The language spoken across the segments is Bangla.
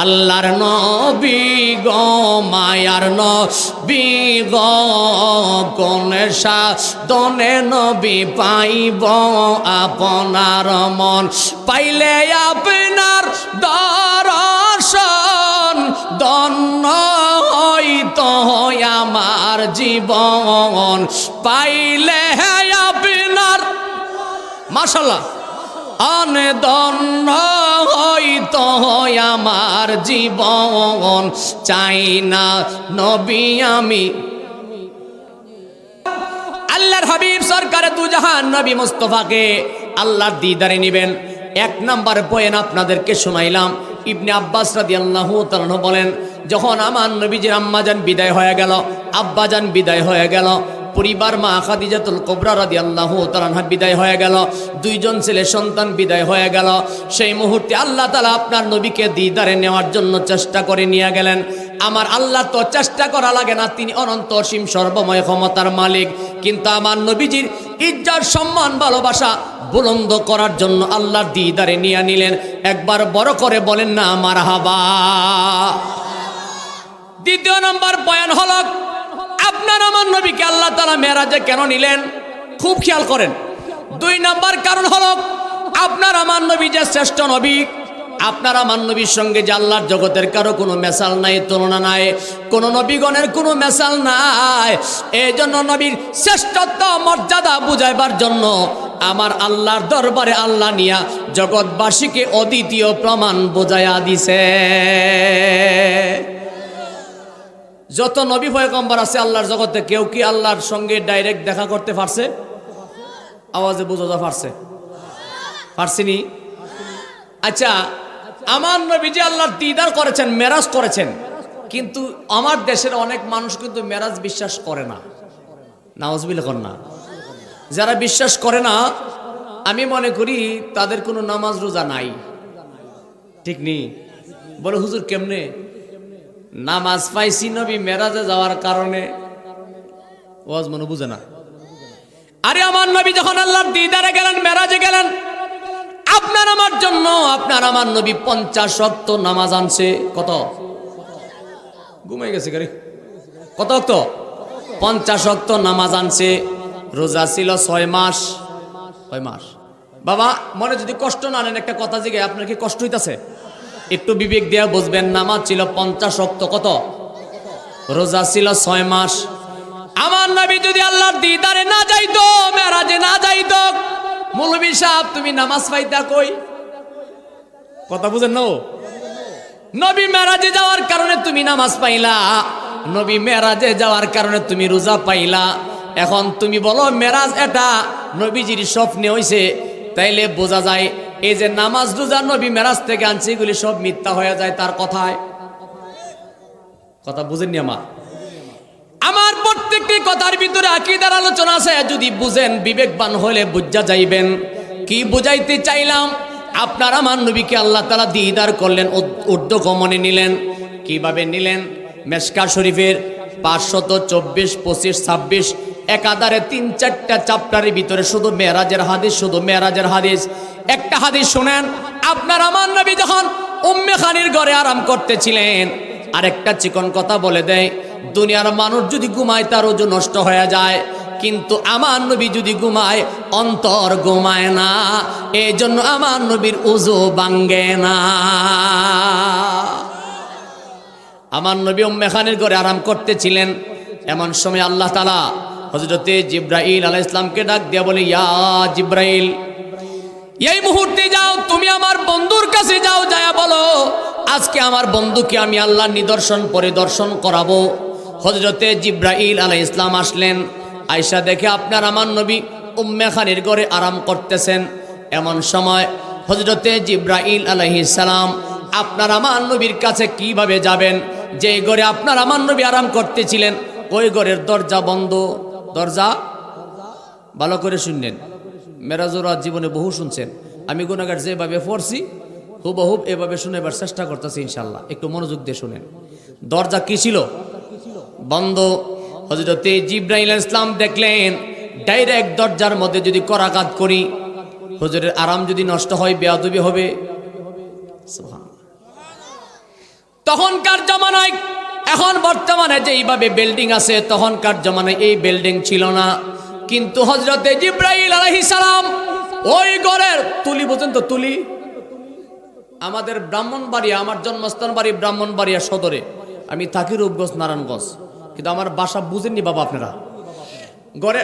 আল্লাহর নবী গ, মায়ার নবী গ কোন সাদনে নবী পাইব আপনার মন। পাইলে আপনার দর্শন দন্ন হইত আমার জীবন। পাইলে আপনার মাশাল্লাহ। অনদন্ন হইত আমার জীবন। চাই না নবী আমি। আল্লাহর হাবিব সরকার দুজাহান নবী মুস্তফাকে আল্লাহর দিদারে নেবেন। এক নাম্বার পয়েন্ট আপনাদেরকে শোনাইলাম। ইবনে আব্বাস রাদিয়াল্লাহু তাআলা বলেন, যখন আমার নবীজির আম্মাজান বিদায় হয়ে গেল আব্বাজান বিদায় হয়ে গেল পরিবার মা খাদিজাতুল কোবরা রাদিয়াল্লাহু তাআলা বিদায় হয়ে গেল। দুইজন ছেলে সন্তান বিদায় হয়ে গেল। সেই মুহূর্তে আল্লাহ তালা আপনার নবীকে দিদারে নেওয়ার জন্য চেষ্টা করে নিয়ে গেলেন। আমার আল্লাহ তো চেষ্টা করা লাগে না, তিনি অনন্ত অসীম সর্বময় ক্ষমতার মালিক। কিন্তু আমার নবীজির ইজ্জার সম্মান, ভালোবাসা বুলন্দ করার জন্য আল্লাহর দিদারে নিয়ে নিলেন। একবার বড় করে বলেন না আমার হাবা দ্বিতীয় নম্বর বয়ান হল আপনার আমার নবীকে আল্লাহ তালা মেরাজে কেন নিলেন? খুব খেয়াল করেন। দুই নম্বর কারণ হল, আপনার আমার নবী যে শ্রেষ্ঠ নবী, আপনার আমার নবীর সঙ্গে যে আল্লাহর জগতের কারও কোনো মেসাল নাই, তুলনা নাই, কোনো নবীগণের কোনো মেসাল নাই এই জন্য নবীর শ্রেষ্ঠত্ব, মর্যাদা বুঝাইবার জন্য আমার আল্লাহর দরবারে আল্লাহ নিয়া জগৎবাসীকে অদ্বিতীয় প্রমাণ বোঝাইয়া দিছে। যত নবী পয়গম্বর আছে আল্লাহর জগতে, কেউ কি আল্লাহর সঙ্গে ডাইরেক্ট দেখা করতে পারছে? আওয়াজে বোঝা পারছে। পারছিনি আচ্ছা আমার নবী যে আল্লাহর দিদার করেছেন, মেরাজ করেছেন। কিন্তু আমার দেশের অনেক মানুষ কিন্তু মেরাজ বিশ্বাস করে না। নাওজবিল কর না। যারা বিশ্বাস করে না, আমি মনে করি তাদের কোনো নামাজ রোজা নাই। ঠিক নেই বলে, হুজুর কেমনে? নামাজ পাইছি নবী মেরাজে যাওয়ার কারণে। ওয়াজ মনে বুঝে না। আরে আমার নবী যখন আল্লাহর দিদারে গেলেন, মেরাজে গেলেন, আপনার আমার জন্য, আপনার আমার নবী পঞ্চাশ অক্ত নামাজ আনছে। কত? ঘুমাই গেছে গাড়ি। কত অক্ত? পঞ্চাশ অক্ত নামাজ আনছে। রোজা ছিল ছয় মাস। ছয় মাস। বাবা, মনে যদি কষ্ট না নেন, একটা কথা জিগে আপনার কি কষ্ট হইতাছে? একটু বিবেক দিয়া বুঝবেন, নামাজ ছিল পঞ্চাশ অক্ত কত? রোজা ছিল ছয় মাস। আমার নবী যদি আল্লাহর দিদারে না যাইতো, মেরাজে না যাইতো, মৌলবী সাহেব, তুমি নামাজ পাইতা কই? কথা বুঝেন না নবী মেরাজে যাওয়ার কারণে তুমি নামাজ পাইলা। নবী মেরাজে যাওয়ার কারণে তুমি রোজা পাইলা। এখন তুমি বলো, মেরাজ এটা নবীজির স্বপ্নে হইছে, তাইলে বোঝা যায় এই যে নামাজ রোজা নবী মেরাজ থেকে আনছে, এগুলি সব মিথ্যা হয়ে যায় তার কথায়। কথা বুঝেননি আমার? আমার প্রত্যেকটি কথার ভিতরে আকিদার আলোচনা আছে, যদি বুঝেন, বিবেকবান হলে বুঝা যাইবেন। কি বুঝাইতে চাইলাম? আপনার আমার নবীকে আল্লাহ তালা দিদার করলেন উর্দু গমনে নিলেন। কীভাবে নিলেন? মেসকা শরীফের পাঁচশত চব্বিশ, পঁচিশ, ছাব্বিশ একাধারে তিন, চারটা চাপ্টারের ভিতরে শুধু মেয়েরাজের হাদিস, শুধু মেয়েরাজের হাদিস। একটা হাদিস শোনেন, আপনার আমার নবী যখন উম্মে খানির ঘরে আরাম করতেছিলেন, আরেকটা চিকন কথা বলে দেয়, দুনিয়ার মানুষ যদি ঘুমায় তার ওজন নষ্ট হয়ে যায়, কিন্তু আমার নবী যদি ঘুমায়, অন্তর ঘুমায় না এই জন্য আমার নবীর উজু বাঙ্গে না। আমার নবী উম্মেখানের ঘরে আরাম করতেছিলেন, এমন সময় আল্লাহ তালা হজরতে জিব্রাইল আলাহ ইসলামকে ডাক দিয়া বলে, ইয়া জিব্রাইল, এই মুহূর্তে যাও, তুমি আমার বন্ধুর কাছে যাও, যায়া বলো, আজকে আমার বন্ধুকে আমি আল্লাহর নিদর্শন পরিদর্শন করাবো। হজরতে জিব্রাইল আলাহ ইসলাম আসলেন। আয়সা দেখে, আপনার আমার নবী উম্মে খানির ঘরে আরাম করতেছেন। এমন সময় হজরতে জিব্রাইল আলহিসাম আপনার আমার নবীর কাছে কীভাবে যাবেন? যে ঘরে আপনার আমার নবী আরাম করতেছিলেন, ওই ঘরের দরজা বন্ধ। দরজা ভালো করে শুনলেন। মেরাজুরা জীবনে বহু শুনছেন। আমি গুণাগার যেভাবে পড়ছি হুবহুব এভাবে শুনেবার চেষ্টা করতেছি ইনশাল্লাহ একটু মনোযোগ দিয়ে শুনেন। দরজা কি ছিল? বন্ধ। হজরতে জিব্রাহিল ইসলাম দেখলেন, ডাইরেক্ট দরজার মধ্যে যদি করাঘাত করি, হজরের আরাম যদি নষ্ট হয়, বেয়াদবি হবে। তখনকার জমানায় এখন বর্তমানে যে এইভাবে বিল্ডিং আছে, তখনকার জমানায় এই বিল্ডিং ছিল না। কিন্তু হজরতে আলাইহিস সালাম ওই ঘরের তুলি পর্যন্ত তুলি। আমাদের ব্রাহ্মণবাড়িয়া, আমার জন্মস্থান বাড়ি ব্রাহ্মণবাড়িয়া সদরে। আমি থাকি রূপগঞ্জ, নারায়ণগঞ্জ। কিন্তু আমার বাসা বুঝেননি বাবা আপনারা। ঘরে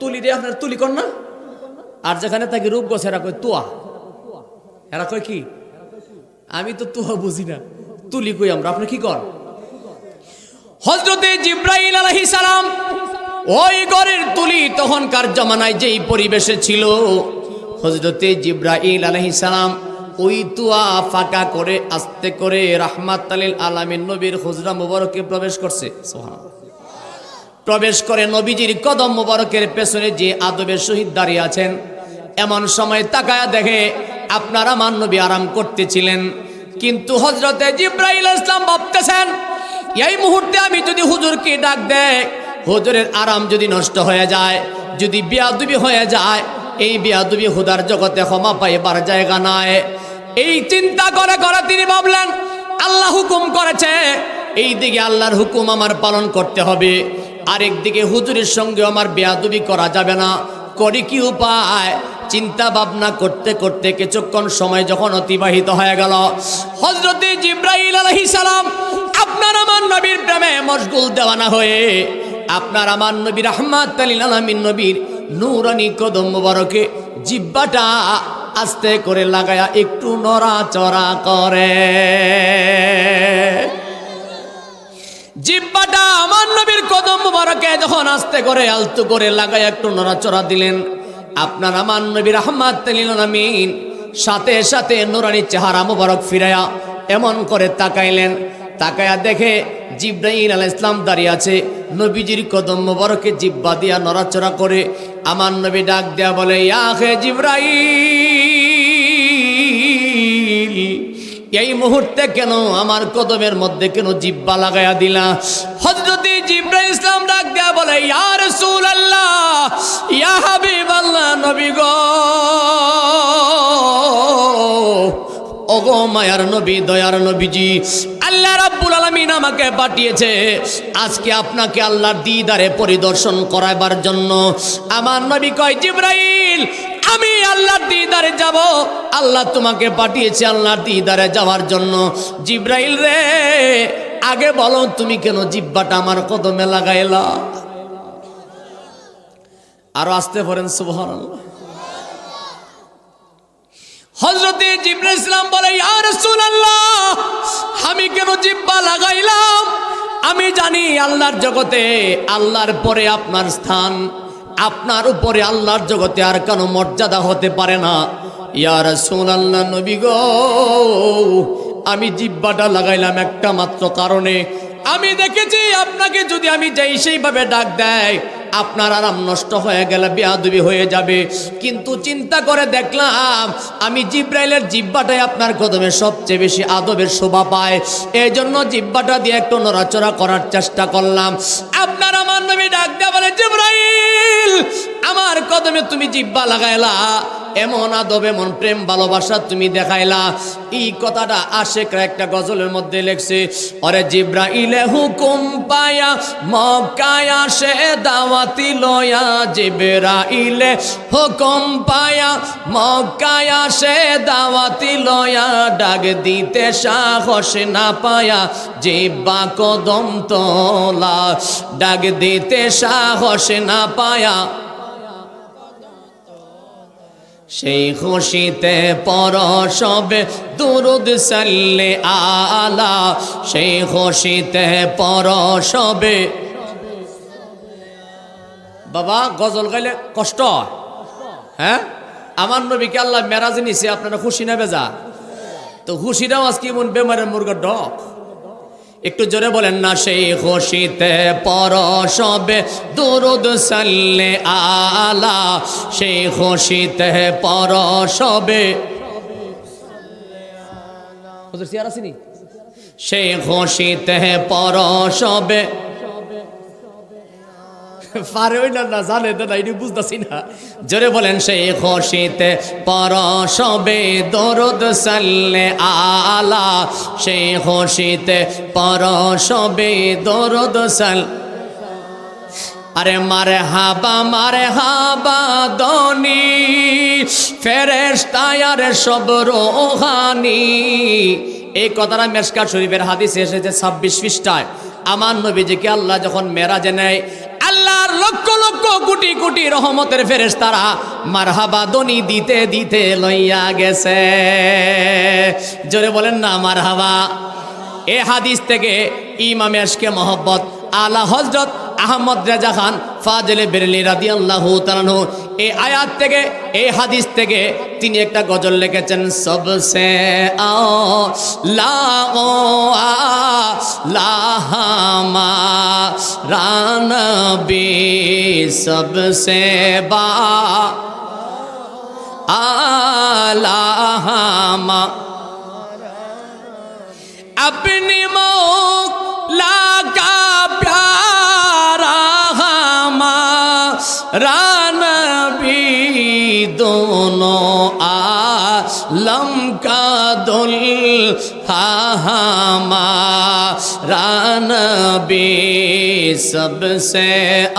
তুলি দিয়ে আপনার তুলি কর না? আর যেখানে থাকি রূপগঞ্জ, এরা কই তুয়া। এরা কয় কি? আমি তো তুয়া বুঝি না। তুলি কই আমরা? আপনি কি কর হজরতে জিব্রাইল আলাইহিস সালাম ওই ঘরের তুলি তখনকার জমানায় যেই পরিবেশে ছিল হজরতে জিব্রাইল আলাইহিস সালাম ওই তুয়া ফাঁকা করে, আস্তে করে রাহমাত আলিল আলামিন নবীর হুজরা মুবারকে প্রবেশ করছে। প্রবেশ করে নবীজির কদম মোবারকের পেছনে যে আদবের শহীদ দাঁড়িয়ে আছেন, এমন সময় তাকায়া দেখে আপনার আমার নবী আরাম করতেছিলেন। কিন্তু হজরতে জিব্রাইল ইসলাম ভাবতেছেন এই মুহূর্তে আমি যদি হুজুরকে ডাক দেয় হুজুরের আরাম যদি নষ্ট হয়ে যায়, যদি বিয়াদুবি হয়ে যায়, এই বিয়াদুবি হুদার জগতে ক্ষমা পাইবার জায়গা নাই। এই চিন্তা করে করে তিনি ভাবলেন, আল্লাহ হুকুম করেছে এই দিকে আল্লাহর হুকুম আমার পালন করতে হবে। আরেক দিকে হুজুরের সঙ্গে আমার বেয়াদবি করা যাবে না। করি কি উপায়? চিন্তা ভাবনা করতে করতে কিছুক্ষণ সময় যখন অতিবাহিত হয়ে গেল হজরতে জিব্রাইল আলহি সালাম আপনার আমার নবীর প্রেমে মশগুল দেওয়ানা হয়ে, আপনার আমার নবীর আহমাদ তালিল আলমিন নবীর নূরানি কদম মুবারকে জিব্বাটা আস্তে করে লাগায়া একটু নড়াচড়া করে। জিব্বাটা আমার নবীর কদম মুবারকে যখন আস্তে করে আলতু করে লাগায় একটু নড়াচড়া দিলেন আপনার আমার নবীর আহমাদ আমিন সাথে সাথে নুরানি চেহারা মুবারক ফিরায়া এমন করে তাকাইলেন। তাকায়া দেখে জিব্রাহিম আল ইসলাম দাঁড়িয়ে আছে। নবীজির কদম মুবারকে জিব্বা দিয়া নড়াচড়া করে আমার নবী ডাক দেয়া বলে ইয়াহে জিব্রাইল, এই মুহূর্তে কেন আমার কদমের মধ্যে কেন জিব্বা লাগাইয়া দিলা? হজরতি জিব্রা ইসলাম ডাক দেয়া বলে ইয়ার রাসূলুল্লাহ, ইয়া হাবিবাল্লাহ নবী গো। ওগো মায়ার নবী, দয়ার নবীজি, আল্লাহ রাব্বুল আলামিন আমাকে পাঠিয়েছে। আজকে আপনাকে আল্লাহর দিদারে পরিদর্শন করাবার জন্য। আমার নবী কয়, জিব্রাইল, আমি আল্লাহর দিদারে যাব। আল্লাহ তোমাকে পাঠিয়েছে আল্লাহর দিদারে যাওয়ার জন্য। জিব্রাইল রে, আগে বলো তুমি কেন জিব্বাটা আমার কদমে লাগাইলা? আরও আসতে পারেন, সুবহানাল্লাহ। হজরতে জিব্রাইল ইসলাম বলে, ইয়া রাসূলুল্লাহ, আমি কেন জিব্বা লাগাইলাম? আমি জানি আল্লাহর জগতে আল্লাহর পরে আপনার স্থান, আপনার উপরে আল্লাহর জগতে আর কোনো মর্যাদা হতে পারে না। ইয়া রাসূলুল্লাহ, নবী গো, আমি জিব্বাটা লাগাইলাম একটা মাত্র কারণে। আমি দেখেছি আপনাকে যদি আমি যাই সেইভাবে ডাক দেয় আপনার আরাম নষ্ট হয়ে গেলে বেয়াদুবি হয়ে যাবে। কিন্তু চিন্তা করে দেখলাম, আমি জিব্রাইলের জিব্বাটাই আপনার কদমে সবচেয়ে বেশি আদবের শোভা পায়। এই জন্য জিব্বাটা দিয়ে একটু নড়াচড়া করার চেষ্টা করলাম। আপনার আমার নবী ডাক দেওয়া বলে, জিব্রাইল, আমার কদমে তুমি জিব্বা লাগাইলা। এমন আদব, এমন প্রেম, ভালোবাসা তুমি দেখাইলা। এই কথাটা আশেকরা একটা গজলের মধ্যে লেখছে, অরে জিব্রাইলে হুকুম পায়া, মক্কায় আসে দাওয়াতি লয়া। জিব্রাইলে হুকুম পায়া, মক্কায় আসে দাওয়াতি লয়া। ডাক দিতে সাহস না পায়া, জিব্বা কদম তোলা। ডাক দিতে সাহস না পায়া সেই খুশিতে পরশবে দুরুদ সাল্লে আলা। সেই খুশিতে পরশবে বাবা, গজল গাইলে কষ্ট হয়। আমার নবীকে আল্লাহ মেরাজে নিছে, আপনারা খুশি না বেজা? তো খুশিটাও আজকে এমন বেমারের মুরগার ডক? একটু জোরে বলেন না, সেই খুশিতে পরশবে দুরুদ সাল্লে আলা, সেই খুশিতে সিয়ার আসেনি? সেই খুশিতে পরশবে পারে না না জানে না এটি বুঝতেছি না। জোরে বলেন, সেই খুশিতে পরশবে দরদ সাল্লে আলা। সেই খুশিতে পরশবে দরদ সাল আরে মারে হাবা মারে হাবা দনি ফেরেশতায় আরে সব রোহানি। এই কথাটা মেসকার শরীফের হাদিসে এসেছে ছাব্বিশ পৃষ্ঠায়। আমার নবীজিকে আল্লাহ যখন মেরাজে নেয় আল্লাহর লক্ষ লক্ষ কোটি কোটি রহমতের ফেরেস তারা মারহাবা দনি দিতে দিতে লইয়া গেছে। জোরে বলেন না, মারহাবা। এ হাদিস থেকে ইমামে আজকে মোহব্বত আলা হজরত আহমদ রেজা খান ফাজলে বেরলি রাদি আল্লাহ এই আয়াত থেকে এই হাদিস থেকে তিনি একটা গজল লিখেছেন সবসে আও লা ও আ লাহামা রানবি সবসে বা আলাহামা अपनी मौला का प्यारा हमारा नबी दोनों आलम का दुल हमारा नबी सबसे आ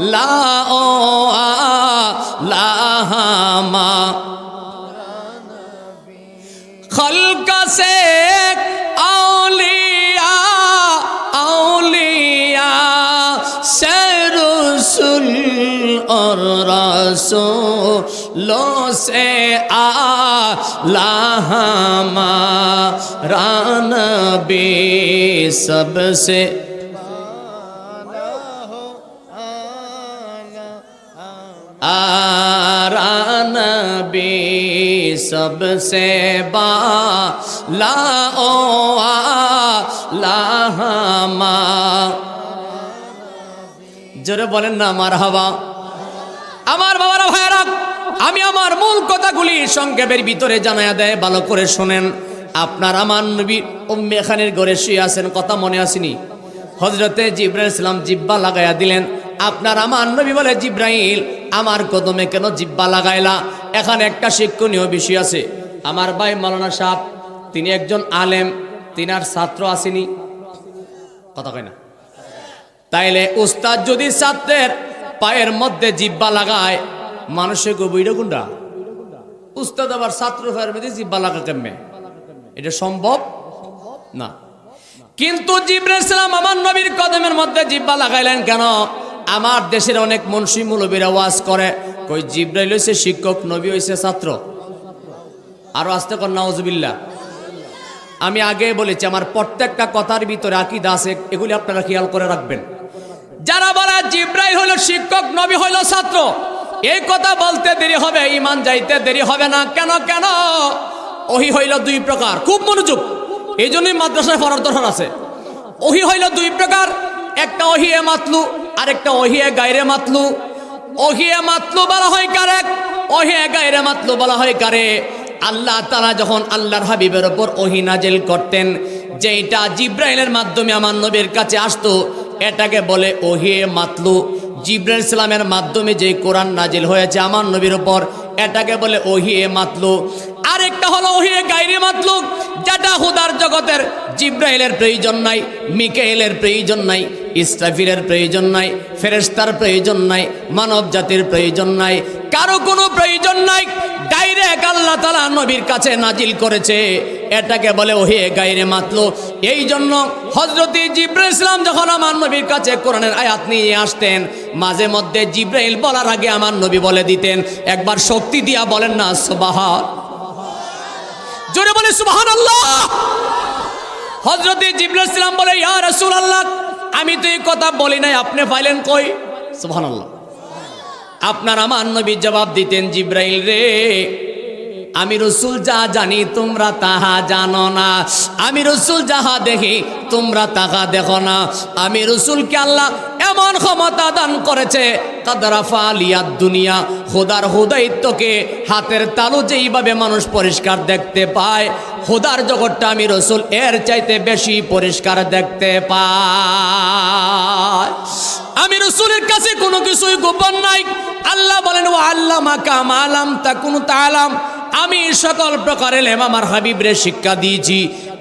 लाओ आ ला और रसूलों से आ हमारा नबी सबसे आरान बी सबसे बा ला ओ लाहमा জোরে বলেন না আমার হাওয়া আমার বাবারা ভাইরা আমি আমার মূল কথাগুলি সংক্ষেপের ভিতরে জানায়া দেয়, ভালো করে শোনেন। আপনার আমার নবী উম্মে খানের ঘরে শুয়ে আছেন, কথা মনে আসেনি। হজরতে জিব্রাইল ইসলাম জিব্বা লাগাইয়া দিলেন, আপনার আমার নবী বলে, জিব্রাইল, আমার কদমে কেন জিব্বা লাগাইলা? এখানে একটা শিক্ষণীয় বিষয় আছে। আমার ভাই মালানা সাহ তিনি একজন আলেম, তিনার ছাত্র আসেনি। কথা কয় না। তাইলে উস্তাদ যদি ছাত্রের পায়ের মধ্যে জিব্বা লাগায়। মানুষের গভীর গুন্ডা, উস্তাদ আবার ছাত্র পায়ের মধ্যে জিব্বা লাগা কেমনে? এটা সম্ভব? না। কিন্তু জিব্রাইল ইসলাম আমার নবীর কদমের মধ্যে জিব্বা লাগাইলেন কেন? আমার দেশের অনেক মুন্সি মুলবিরা ওয়াজ করে কই জিব্রাইল হইছে শিক্ষক, নবী হইছে ছাত্র। আরও আসতে কর, নাউজুবিল্লাহ। আমি আগে বলেছি, আমার প্রত্যেকটা কথার ভিতরে আকিদা আছে, এগুলি আপনারা খেয়াল করে রাখবেন। যারা বলে জিব্রাই হলো শিক্ষক, নবী হইল ছাত্র, এই কথা বলতে দেরি হবে ইমান যাইতে দেরি হবে না। কেন কেন? ওহি হইল দুই প্রকার, খুব মনোযোগ। এই জন্যই মাদ্রাসায় পড়ার দরকার আছে। ওহি হইল দুই প্রকার, একটা ওহিয়ে মাতলু আর একটা ওহিয়ে গাইরে মাতলু। ওহিয়ে মাতলু বলা হয় কারে? ওহিয়ে গাইরে মাতলু বলা হয় কারে? আল্লাহ তারা যখন আল্লাহর হাবিবের ওপর ওহি নাজেল করতেন যেটা জিব্রাইলের মাধ্যমে আমার নবীর কাছে আসতো এটাকে বলে ওহিয়ে মাতলু। জিব্রাইল ইসলামের মাধ্যমে যে কোরআন নাজিল হয়েছে আমার নবীর ওপর এটাকে বলে ওহিয়ে মাতলু। আরেকটা হলো ওহিয়ে গাইরে মাতলু, যেটা হুদার জগতের জিব্রাইলের প্রয়োজন নাই মিকেলের প্রয়োজন নাই। ইস্তাফিরের প্রয়োজন নাই ফেরেস্তার প্রয়োজন নাই মানব জাতির প্রয়োজন নাই, কারও কোনো প্রয়োজন নাই। ডাইরেক্ট আল্লাহ তালা নবীর কাছে নাজিল করেছে। এটাকে বলে ওহে গাইরে মাতলো। এই জন্য হজরতি জিব্রাইল ইসলাম যখন আমার নবীর কাছে কোরআনের আয়াত নিয়ে আসতেন, মাঝে মধ্যে জিব্রাইল বলার আগে আমার নবী বলে দিতেন, একবার শক্তি দিয়া বলেন না সুবাহা জোরে বলে সুবাহান আল্লাহ হজরতি জিব্রাইল ইসলাম বলে, ইয়া রাসূল আল্লাহ আমি তো এই কথা বলি নাই, আপনি পাইলেন কই? সুবহানাল্লাহ। আপনার আমার নবী জবাব দিতেন জিব্রাইল রে। আমি রসুল যা জানি, তোমরা তাহা জানো না। আমি রসুল যাহা দেখি, তোমরা তাহা দেখো না। আমি রসুলকে আল্লাহ এমন ক্ষমতা দান করেছে কাদারাফা আলিয়াদ দুনিয়া খোদার হুদায়িত্বকে হাতের তালু যেইভাবে মানুষ পরিষ্কার দেখতে পায় খোদার জগৎটা আমি রসুল এর চাইতে বেশি পরিষ্কার দেখতে পায়। আমি রসুলের কাছে কোনো কিছুই গোপন নাই। আল্লাহ বলেন ও আল্লাহ মাকা মালাম তা কোনো তালাম আমি সকল প্রকার এলেম আমার হাবিবরে শিক্ষা দিয়েছি।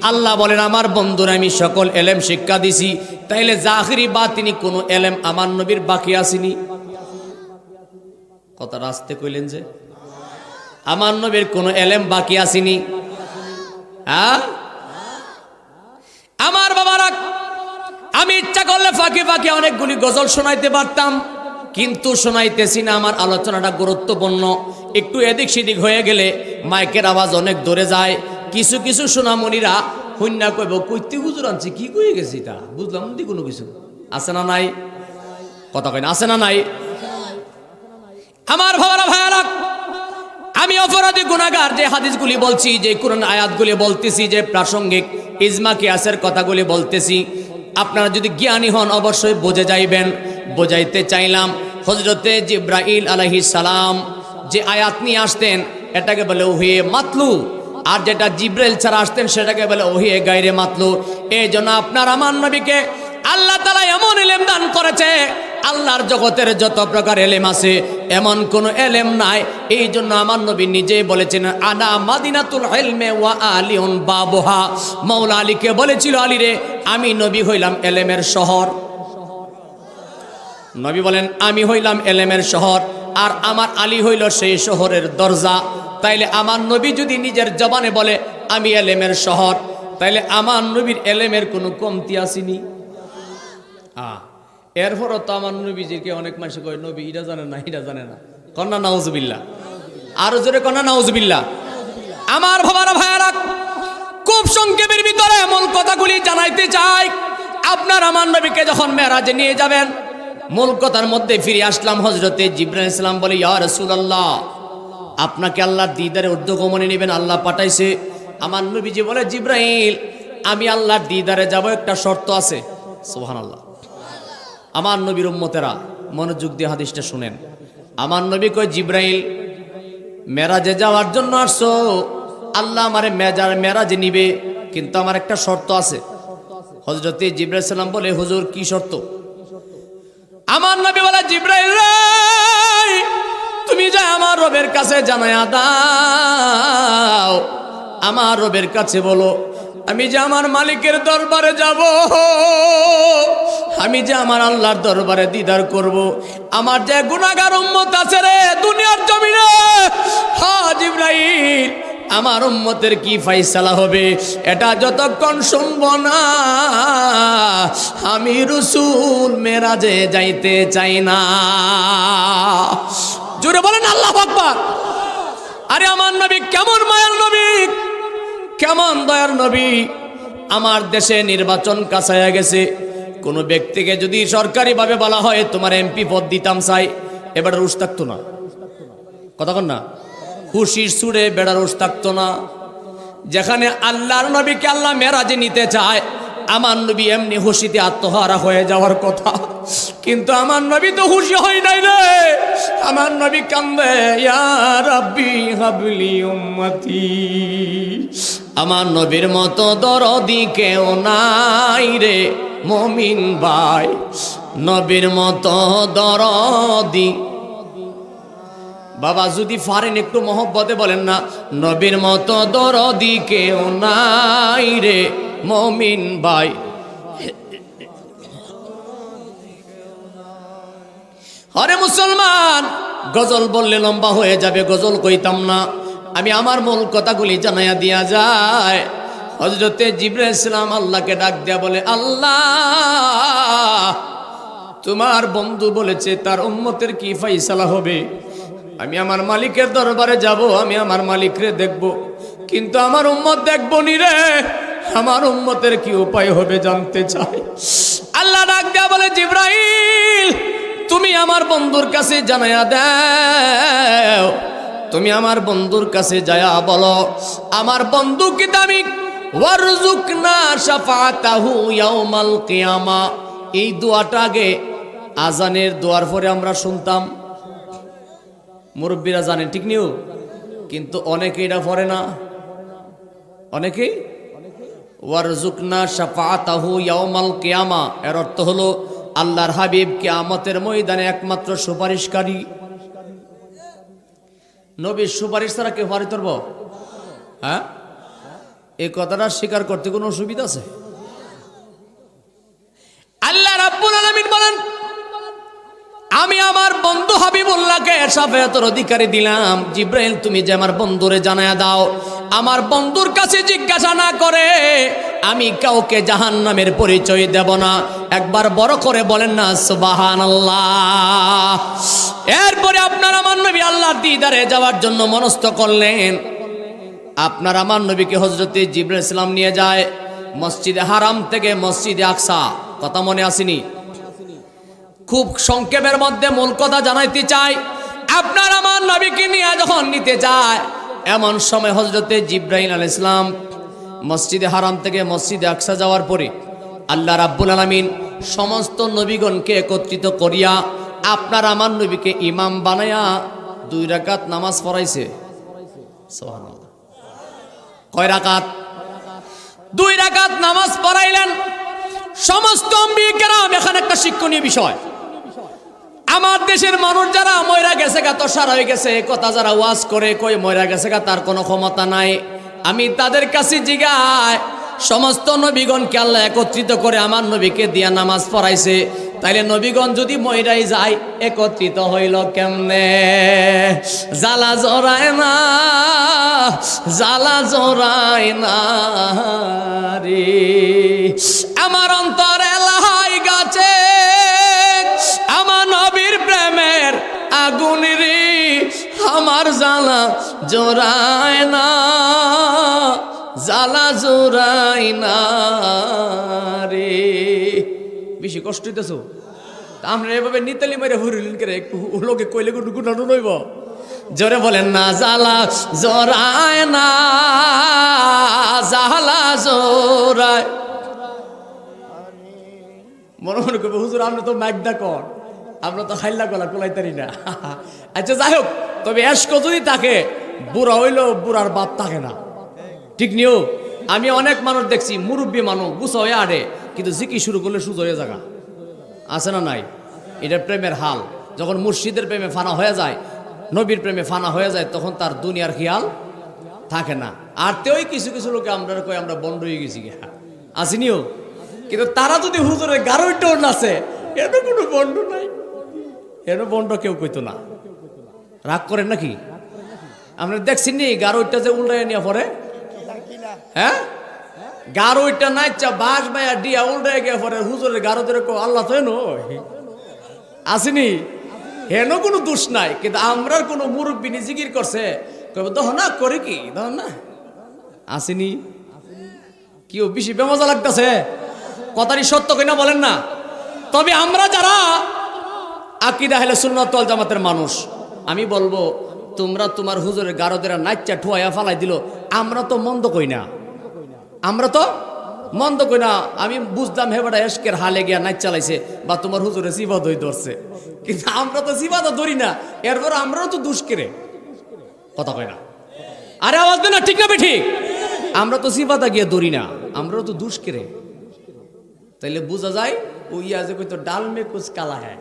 আল্লাহ বলেন, আমার বন্ধুরা আমি সকল এলেম শিক্ষা দিছি। তাইলে জাহিরি বা তিনি কোনো এলেম আমার নবীর বাকি আসেনি। কথা রাস্তে কইলেন যে, আমার নবীর কোনো এলেম বাকি আসেনি। হ্যাঁ? আমার বাবারা, আমি ইচ্ছা করলে ফাঁকে ফাঁকে অনেকগুলি গজল শোনাইতে পারতাম, কিন্তু শোনাইতেছি না। আমার আলোচনাটা গুরুত্বপূর্ণ। একটু এদিক সেদিক হয়ে গেলে মাইকের আওয়াজ অনেক দূরে যায়। কিছু কিছু সোনামণিরা হইনা কইব, কইতে হুজুর আনছি, কি কয়ে গেছি তা বুঝলাম দি কোনো কিছু। আছে না নাই? কথা কয় না, আছে না নাই? আমার ভাবারা ভাইয়ারা, আমি অপরাধী গুণাগার যে হাদিসগুলি বলছি, যে কোরআন আয়াতগুলি বলতেছি, যে প্রাসঙ্গিক ইজমা কিয়াসের কথাগুলি বলতেছি, আপনারা যদি জ্ঞানী হন, অবশ্যই বুঝে যাইবেন। বোঝাইতে চাইলাম হজরতে জিব্রাইল আলহি সালাম যে আয়াত নিয়ে আসতেন, এটাকে বলে ওহিয়ে মাতলু। আর যেটা জিব্রাইল ছাড়া আসতেন, সেটাকে বলে ওহিয়ে গাইরে মাতলু। এই জন্য আপনার আমার নবীকে আল্লাহ তালা এমন এলেম দান করেছে, আল্লাহর জগতের যত প্রকার এলেম আছে, এমন কোন এলেম নাই। এই জন্য আমার নবী নিজেই বলেছেন, আনা মাদিনাতুল হেলমে ওয়া আলিউন বাবুহা। মৌলা আলীকে বলেছিল, আলী রে, আমি নবী হইলাম এলেমের শহর। নবী বলেন, আমি হইলাম এলেমের শহর। আর আমার আলী হইল সেই শহরের দরজা। তাইলে আমার নবী যদি নিজের জবানে বলে, আমি এলেমের শহর, তাইলে আমার নবীর এলেমের কোনো কমতি আসেনি। হ্যাঁ এরপরও তো আমার নবীজিকে অনেক মানুষ কয়, নবী এটা জানে না এটা জানে না। কন্যা নাউজবিল্লা আরও জোরে কন্যা নাউজবিল্লা আমার ভাবারা ভাইয়ারা, খুব সংক্ষেপের ভিতরে এমন কথাগুলি জানাইতে চাই। আপনার আমার নবীকে যখন মেরাজে নিয়ে যাবেন মূল কথার মধ্যে ফিরে আসলাম হজরতে জিব্রাহ ইসলাম বলে, ইয়া রসুলাল্লাহ, আপনাকে আল্লাহর দিদারে ঊর্ধ্বগমনে নেবেন, আল্লাহ পাঠাইছে। আমার নবীজি বলে জিব্রাহিল আমি আল্লাহর দিদারে যাব, একটা শর্ত আছে। সোহান আল্লাহ আমার নবীর উম্মতেরা মনোযোগ দিয়ে হাদিসটা শুনেন। আমার নবী কয়, জিব্রাইল, মেরাজে যাওয়ার জন্য আসছো। আল্লাহ আমারে মেজার, মেরাজে নিবে, কিন্তু আমার একটা শর্ত আছে। হজরতে জিব্রাইল সাল্লাম বলে, হুজুর, কি শর্ত? আমার নবী বলে, জিব্রাইল রে, তুমি যা আমার রবের কাছে জানায়া দাও, আমার রবের কাছে বলো, আমি যে আমার মালিকের দরবারে যাব, আমি যে আমার আল্লাহর দরবারে দিদার করব, আমার যে গুণাগার উম্মত আছে রে, দুনিয়ার জমিনে, হা জিব্রাইল আমার উম্মতের কি ফাইসালা হবে? এটা যতক্ষণ শুনব না, আমি রসুল মেরাজে যাইতে চাই না। জোরে বলেন আল্লাহ আকবার। আরে আমার নবী, কেমন মায়ার নবী? কেমন দয়ার নবী? আমার দেশে নির্বাচন কাছায়া গেছে। কোনো ব্যক্তিকে যদি সরকারিভাবে বলা হয়, তোমার এমপি পদ দিতাম চাই। এবার রুশ থাকতো না। কতক্ষণ না। খুশির সুরে বেড়ার রুশ থাকতো না। যেখানে আল্লাহর নবীকে আল্লাহ মেরাজে নিতে চায়, আমার নবী এমনি হুশিতে আত্মহারা হয়ে যাওয়ার কথা। কিন্তু আমার নবী তো খুশি হয় নাই রে। আমার নবী কান্দে আমার নবীর মতো দরদি কেউ নাই রে, মমিন ভাই। নবীর মতো দরদি বাবা যদি ফারেন একটু মহব্বতে বলেন না, নবীর মতো দরদি কেউ নাই রে মমিন ভাই। হরে মুসলমান, গজল বললে লম্বা হয়ে যাবে, গজল কইতাম না। আমি আমার মূল কথাগুলি জানাইয়া দিয়া যায় হজরতে জিব্রাহ ইসলাম আল্লাহকে ডাক দেয়া বলে, আল্লাহ, তোমার বন্ধু বলেছে তার উম্মতের কি ফাইসালা হবে? আমি আমার মালিকের দরবারে যাব, আমি আমার মালিকরে দেখব। কিন্তু আমার উম্মত দেখব নি রে। আমার উম্মতের কি উপায় হবে জানতে চাই। আল্লাহ ডাক দেয়া বলে জিব্রাহিল তুমি আমার বন্ধুর কাছে জানাইয়া দাও। তুমি আমার বন্ধুর কাছে যায়া বলো, আমার বন্ধু কি দামি? ওয়ারজুকনা শাফাতাহু ইয়াউমাল কিয়ামা। এই দোয়াটা আগে আজানের দোয়ার পরে আমরা শুনতাম। মুরব্বীরা জানেন, ঠিক নিও কিন্তু অনেকে এটা পড়ে না। অনেকেই? ওয়ারজুকনা শাফাতাহু ইয়াউমাল কিয়ামা। এর অর্থ হলো, আল্লাহর হাবিব কিয়ামতের ময়দানে একমাত্র সুপারিশকারী। নবীর সুপারিশ ছাড়া কেউ পারি করব হ্যাঁ? এই কথাটা স্বীকার করতে কোনো অসুবিধা আছে? আল্লাহ রাব্বুল আলামিন বলেন আমি আমার বন্ধু হাবিবুল্লাহকে সাফায়াতের অধিকারী দিলাম। জিব্রাইল, তুমি যে আমার বন্ধুরে জানায়া দাও, আমার বন্ধুর কাছে জিজ্ঞাসা না করে আমি কাউকে জাহান্নামের পরিচয় দেব না। একবার বড় করে বলেন না সুবাহান এরপরে আপনার আমার নবী আল্লাহর দিদারে যাওয়ার জন্য মনস্থ করলেন। আপনার আমার নবীকে হজরতে জিব্রাইল ইসলাম নিয়ে যায়, মসজিদে হারাম থেকে মসজিদে আকসা। কথা মনে আসেনি? খুব সংক্ষেপের মধ্যে মূল কথা জানাইতে চাই। আপনার আমার নবীকে নিয়ে যখন নিতে যায় এমন সময় হজরতে জিব্রাহিম আল ইসলাম মসজিদে হারাম থেকে মসজিদে আকসা যাওয়ার পরে আল্লাহ রাব্বুল আলমিন সমস্ত নবীগণকে একত্রিত করিয়া আপনার আমার নবীকে ইমাম বানায়া দুই রাকাত নামাজ পড়াইছে। কয় রাকাত? দুই রাকাত নামাজ পড়াইলেন। সমস্ত অম্বিকেরাম এখানে একটা শিক্ষণীয় বিষয়। আমার দেশের মানুষ যারা ময়রা গেছে গা তসার হয়ে গেছে কথা যারা ওয়াজ করে কই ময়রা গেছে গা, তার কোনো ক্ষমতা নাই। আমি তাদের কাছে জিগায় সমস্ত নবীগণকে আল্লাহ একত্রিত করে আমার নবীকে দিয়া নামাজ পড়াইছে। তাইলে নবীগণ যদি ময়রাই যায়, একত্রিত হইল কেমনে? জ্বালা জড়ায় না, জ্বালা জড়ায় না রে। আমার অন্তর আমার জ্বালা জোড়ায় না, জ্বালা জোড়ায় না রে। বেশি কষ্ট হইতেছো? আমরা এভাবে নিতালি মেরে হুরিলেন করে লোকে কইলে গুটানো নইব? জোরে বলেন না, জ্বালা জোড়ায় না, জ্বালা জোড়ায়। মনে মনে করবে, হুজুর আমরা তো ম্যাগদা কর আমরা তো হাইল্লা গলা কোলাইতারি না। আচ্ছা যাই হোক তবে এসকো যদি থাকে, বুড়া হইলেও বুড়ার বাপ থাকে না। ঠিক নিও, আমি অনেক মানুষ দেখছি, মুরব্বী মানুষ, গুছা হয়ে আড়ে, কিন্তু জিকি শুরু করলে সুজ হয়ে জায়গা আছে না নাই? এটা প্রেমের হাল। যখন মুর্শিদের প্রেমে ফানা হয়ে যায়, নবীর প্রেমে ফানা হয়ে যায়, তখন তার দুনিয়ার খেয়াল থাকে না। আর তেই কিছু কিছু লোকে আমরা কই আমরা বন্ধ হয়ে গেছি আসিনিও কিন্তু তারা যদি হুজুরের গারোই টোন আছে এর কোনো বন্ড নাই। এর বন্ড কেউ কইতো না। রাগ করেন নাকি? আমরা দেখছি নি গারোইটা যে উল্টায় নিয়ে পরে? হ্যাঁ? গারোইটা নাইচা বাস মায়া দিয়া উল্টায় গিয়ে পরে হুজুরের গারো ধরে আল্লাহ তো এনো আসেনি হেন কোনো দোষ নাই, কিন্তু আমরার কোনো মুরব্বী জিকির করছে। কবে দহ না, করে কি? দহ না। আসেনি ও বেশি বেমজা লাগতেছে। কথাটি সত্য কিনা বলেন না। তবে আমরা যারা আকিদা হেলে সুন্নতল জামাতের মানুষ আমি বলব, তোমরা তোমার হুজুরের গারদেরা নাচ্চা ঠুয়াইয়া ফালাই দিল, আমরা তো মন্দ কই না। আমরা তো মন্দ কই না। আমি বুঝলাম হেবাটা এসকের হালে গিয়া নাচ চালাইছে বা তোমার হুজুরে সিবাদ হয়ে ধরছে। কিন্তু আমরা তো সিবাদও ধরি না। এরপর আমরাও তো দুষ্কেরে কথা কয় না। আরে আওয়াজ না, ঠিক না ঠিক আমরা তো সিবাদা গিয়া ধরি না। আমরাও তো দুষ্কেরে তাইলে বোঝা যায়, ও ইয়া যে কইতো ডাল মে কুচ কালা হ্যাঁ